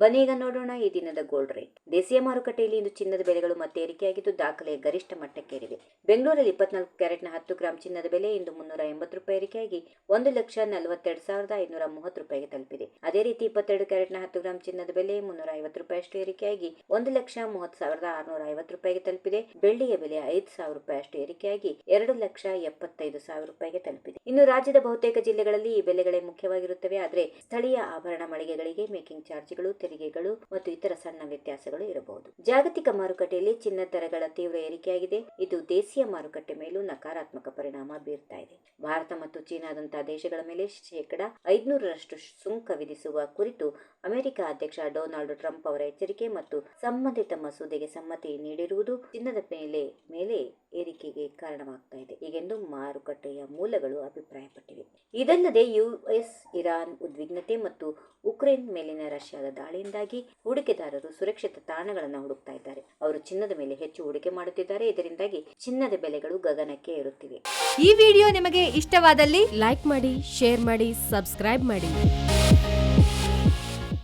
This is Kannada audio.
ಬನ್ನಿ ಈಗ ನೋಡೋಣ ಈ ದಿನದ ಗೋಲ್ಡ್ ರೇಟ್ ದೇಸಿಯ ಮಾರುಕಟ್ಟೆಯಲ್ಲಿ ಇಂದು ಚಿನ್ನದ ಬೆಲೆಗಳು ಮತ್ತೆ ಏರಿಕೆಯಾಗಿದ್ದು ದಾಖಲೆಯ ಗರಿಷ್ಠ ಮಟ್ಟಕ್ಕೇರಿವೆ. ಬೆಂಗಳೂರಲ್ಲಿ ಇಪ್ಪತ್ನಾಲ್ಕು ಕ್ಯಾರೆಟ್ನ ಹತ್ತು ಗ್ರಾಂ ಚಿನ್ನದ ಬೆಲೆ ಇಂದು ಮುನ್ನೂರ ಎಂಬತ್ತು ರೂಪಾಯಿ ಏರಿಕೆಯಾಗಿ ಒಂದು ಲಕ್ಷ ನಲವತ್ತೆರಡು ಸಾವಿರದ ಐನೂರ ಮೂವತ್ತು ರೂಪಾಯಿಗೆ ತಲುಪಿದೆ. ಅದೇ ರೀತಿ ಇಪ್ಪತ್ತೆರಡು ಕ್ಯಾರೆಟ್ನ ಹತ್ತು ಗ್ರಾಂ ಚಿನ್ನದ ಬೆಲೆ ಮುನ್ನೂರ ಐವತ್ತು ರೂಪಾಯಿಯಷ್ಟು ಏರಿಕೆಯಾಗಿ ಒಂದು ಲಕ್ಷ ಮೂವತ್ತು ಸಾವಿರದ ಆರುನೂರ ಐವತ್ತು ರೂಪಾಯಿಗೆ ತಲುಪಿದೆ. ಬೆಳ್ಳಿಯ ಬೆಲೆ ಐದು ಸಾವಿರ ರೂಪಾಯಿಯಷ್ಟು ಏರಿಕೆಯಾಗಿ ಎರಡು ಲಕ್ಷ ಎಪ್ಪತ್ತೈದು ಸಾವಿರ ರೂಪಾಯಿಗೆ ತಲುಪಿದೆ. ಇನ್ನು ರಾಜ್ಯದ ಬಹುತೇಕ ಜಿಲ್ಲೆಗಳಲ್ಲಿ ಈ ಬೆಲೆಗಳೇ ಮುಖ್ಯವಾಗಿರುತ್ತವೆ. ಆದರೆ ಸ್ಥಳೀಯ ಆಭರಣ ಮಳಿಗೆಗಳಿಗೆ ಮೇಕಿಂಗ್ ಚಾರ್ಜ್ಗಳು ತೆರಿಗೆಗಳು ಮತ್ತು ಇತರ ಸಣ್ಣ ವ್ಯತ್ಯಾಸಗಳು ಇರಬಹುದು. ಜಾಗತಿಕ ಮಾರುಕಟ್ಟೆಯಲ್ಲಿ ಚಿನ್ನ ದರಗಳ ತೀವ್ರ ಏರಿಕೆಯಾಗಿದೆ. ಇದು ದೇಶೀಯ ಮಾರುಕಟ್ಟೆ ಮೇಲೂ ನಕಾರಾತ್ಮಕ ಪರಿಣಾಮ ಬೀರ್ತಾ ಇದೆ. ಭಾರತ ಮತ್ತು ಚೀನಾದಂತಹ ದೇಶಗಳ ಮೇಲೆ ಶೇಕಡ ಐದುನೂರರಷ್ಟು ಸುಂಕ ವಿಧಿಸುವ ಕುರಿತು ಅಮೆರಿಕ ಅಧ್ಯಕ್ಷ ಡೊನಾಲ್ಡ್ ಟ್ರಂಪ್ ಅವರ ಎಚ್ಚರಿಕೆ ಮತ್ತು ಸಂಬಂಧಿತ ಮಸೂದೆಗೆ ಸಮ್ಮತಿ ನೀಡಿರುವುದು ಚಿನ್ನದ ಮೇಲೆ ಮೇಲೆ ಏರಿಕೆಗೆ ಕಾರಣವಾಗ್ತಾ ಇದೆ ಹೀಗೆಂದು ಮಾರುಕಟ್ಟೆಯ ಮೂಲಗಳು ಅಭಿಪ್ರಾಯಪಟ್ಟಿವೆ. ಇದಲ್ಲದೆ ಯುಎಸ್, ಇರಾನ್ ಉದ್ವಿಗ್ನತೆ ಮತ್ತು ಉಕ್ರೇನ್ ಮೇಲಿನ ರಷ್ಯಾದ ದಾಳಿಯಿಂದಾಗಿ ಹೂಡಿಕೆದಾರರು ಸುರಕ್ಷಿತ ತಾಣಗಳನ್ನು ಹುಡುಕ್ತಾ ಇದ್ದಾರೆ. ಅವರು ಚಿನ್ನದ ಮೇಲೆ ಹೆಚ್ಚು ಹೂಡಿಕೆ ಮಾಡುತ್ತಿದ್ದಾರೆ. ಇದರಿಂದಾಗಿ ಚಿನ್ನದ ಬೆಲೆಗಳು ಗಗನಕ್ಕೆ ಏರುತ್ತಿವೆ. ಈ ವಿಡಿಯೋ ನಿಮಗೆ ಇಷ್ಟವಾದಲ್ಲಿ ಲೈಕ್ ಮಾಡಿ, ಶೇರ್ ಮಾಡಿ, ಸಬ್ಸ್ಕ್ರೈಬ್ ಮಾಡಿ.